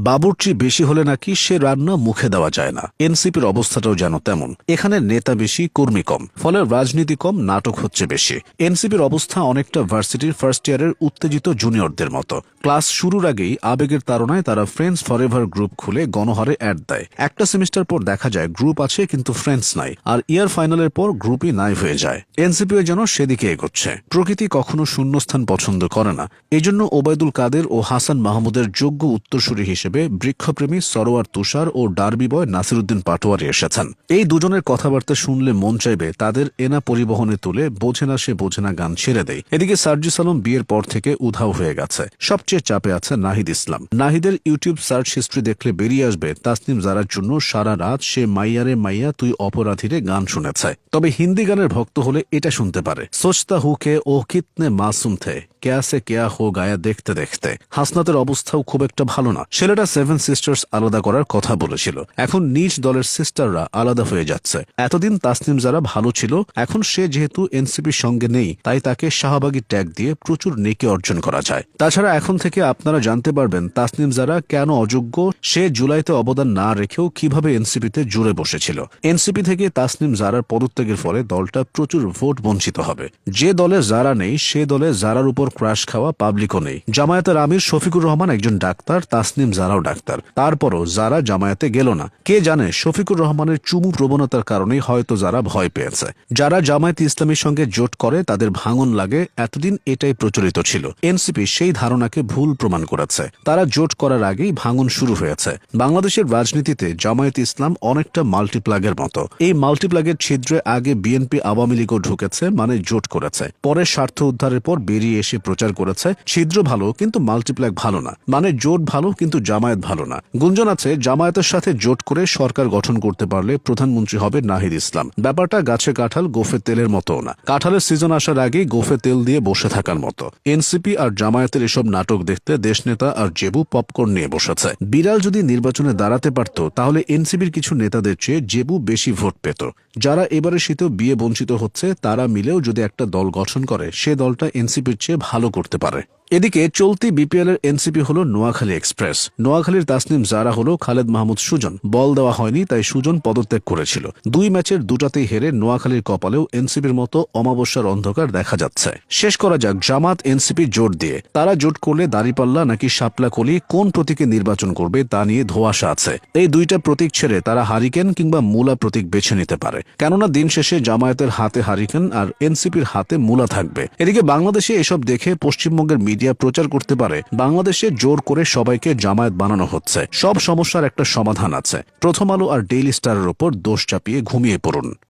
বাবুর্চি বেশি হলে নাকি সে রান্না মুখে দেওয়া যায় না। এনসিপির অবস্থাটাও যেন তেমন। এখানে নেতা বেশি, কর্মী কম। ফলে রাজনীতি কম, নাটক হচ্ছে বেশি। এনসিপির অবস্থা অনেকটা ভার্সিটির ফার্স্ট ইয়ারের উত্তেজিত জুনিয়রদের মতো। ক্লাস শুরুর আগেই আবেগের তাড়নায় তারা ফ্রেন্ডস ফরএভার গ্রুপ খুলে গণহারে অ্যাড দেয়। একটা সেমিস্টার পর দেখা যায় গ্রুপ আছে কিন্তু ফ্রেন্ডস নাই। আর ইয়ার ফাইনালের পর গ্রুপই নাই হয়ে যায়। এনসিপিও যেন সেদিকে এগোচ্ছে। প্রকৃতি কখনো শূন্যস্থান পছন্দ করে না। এজন্য ওবায়দুল কাদের ও হাসান মাহমুদের যোগ্য উত্তরসূরি হিসেবে বৃক্ষপ্রেমী সরোয়ার তুষার ও ডার্বি বয় নাসিরুদ্দিন পাটোয়ারি এসেছেন। এই দুজনের কথাবার্তা শুনলে মন চাইবে, তাদের এনা পরিবহনে তুলে বোঝে না সে বোঝে না গান ছেড়ে দেয়। এদিকে সার্জিস আলম বিয়ের পর থেকে উধাও হয়ে গেছে। সবচেয়ে চাপে আছে নাহিদ ইসলাম। নাহিদের ইউটিউব সার্চ হিস্ট্রি দেখলে বেরিয়ে আসবে তাসনিম জারার জন্য সারা রাত সে মাইয়ারে মাইয়া তুই অপরাধীরে গান শুনেছে। তবে হিন্দি গানের ভক্ত হলে এটা শুনতে পারে। সোচতা হুকে ও কিতনে মাসুম থে কেয়া সে কেয়া হো গায়া দেখতে দেখতে। হাসনাতের অবস্থাও খুব একটা ভালো না। ছেলেটা সেভেন সিস্টার্স আলাদা করার কথা বলেছিল। এখন নিজ দলের সিস্টাররা আলাদা হয়ে যাচ্ছে। এতদিন তাসনিম যারা ভালো ছিল, এখন সে যেহেতু এনসিপির সঙ্গে নেই, তাই তাকে শাহবাগী ট্যাগ দিয়ে প্রচুর নেকি অর্জন করা যায়। তাছাড়া এখন থেকে আপনারা জানতে পারবেন তাসনিম যারা কেন অযোগ্য, সে জুলাইতে অবদান না রেখেও কীভাবে এনসিপিতে জুড়ে বসেছিল। এনসিপি থেকে তাসনিম জারার পদত্যাগের ফলে দলটা প্রচুর ভোট বঞ্চিত হবে। যে দলে যারা নেই, সে দলে জারার উপর ক্রাশ খাওয়া পাবলিকও নেই। জামায়াতের আমির শফিকুর রহমান একজন ডাক্তার, তাসনিম জারাও ডাক্তার। তারপরও যারা জামায়াতে গেল না, কে জানে শফিকুর রহমানের চুমু প্রবণতার কারণেই হয়তো যারা ভয় পেয়েছে। যারা জামায়াত ইসলামীর সঙ্গে জোট করে, তাদের ভাঙন লাগে, এতদিন এটাই প্রচলিত ছিল। এনসিপি সেই ধারণাকে ভুল প্রমাণ করেছে। তারা জোট করার আগেই ভাঙন শুরু হয়েছে। বাংলাদেশের রাজনীতিতে জামায়াত ইসলাম অনেকটা মাল্টিপ্লাগের মতো। এই মাল্টিপ্লাগের ছিদ্রে আগে বিএনপি আওয়ামী লীগও ঢুকেছে মানে জোট করেছে। পরে স্বার্থ উদ্ধারের পর বেরিয়ে এসে প্রচার করেছে। ছিদ্র ভালো, কিন্তু মাল্টিপ্লাগ ভালো না। মানে জোট ভালো, কিন্তু জামায়াত ভালো না। গুঞ্জন আছে, জামায়াতের সাথে জোট করে সরকার গঠন করতে পারলে প্রধানমন্ত্রী হবে নাহিদ ইসলাম। ব্যাপারটা গাছে কাঁঠাল, গোফে তেলের মতো না। কাঁঠালের সিজন আসার আগেই গোফে তেল দিয়ে বসে থাকার মতো। এনসিপি আর জামায়াতের এসব নাটক দেখতে দেশনেতা আর জেবু পপকর্ন নিয়ে বসেছে। বিড়াল যদি নির্বাচনে দাঁড়াতে পারত, তাহলে এনসিপির কিছু নেতাদের চেয়ে জেবু বেশি ভোট পেত। যারা এবারে শীতেও বিয়ে বঞ্চিত হচ্ছে, তারা মিলেও যদি একটা দল গঠন করে, সে দলটা এনসিপির চেয়ে ভালো করতে পারে। এদিকে চলতি বিপিএল এর এনসিপি হল নোয়াখালী এক্সপ্রেস। নোয়াখালীর তাসনিম জারা হল খালেদ মাহমুদ সুজন। বল দেওয়া হয়নি, তাই সুজন পদত্যাগ করেছিল। দুই ম্যাচের দুটাতেই হেরে নোয়াখালীর কপালেও এনসিপির মতো অমাবস্যার অন্ধকার দেখা যাচ্ছে। শেষ করা যাক জামাত এনসিপি জোট দিয়ে। তারা জোট করলে দাঁড়িপাল্লা নাকি শাপলা কলি কোন প্রতীকে নির্বাচন করবে তা নিয়ে ধোয়াশা আছে। এই দুইটা প্রতীক ছেড়ে তারা হারিকেন কিংবা মূলা প্রতীক বেছে নিতে পারে। কেননা দিন শেষে জামায়াতের হাতে হারিকেন আর এনসিপির হাতে মূলা থাকবে। এদিকে বাংলাদেশে এসব দেখে পশ্চিমবঙ্গের মিডিয়া প্রচার করতে পারে, বাংলাদেশে জোর করে সবাইকে জামায়াত বানানো হচ্ছে। সব সমস্যার একটা সমাধান আছে। প্রথম আলো আর ডেইলি স্টারের ওপর দোষ চাপিয়ে ঘুমিয়ে পড়ুন।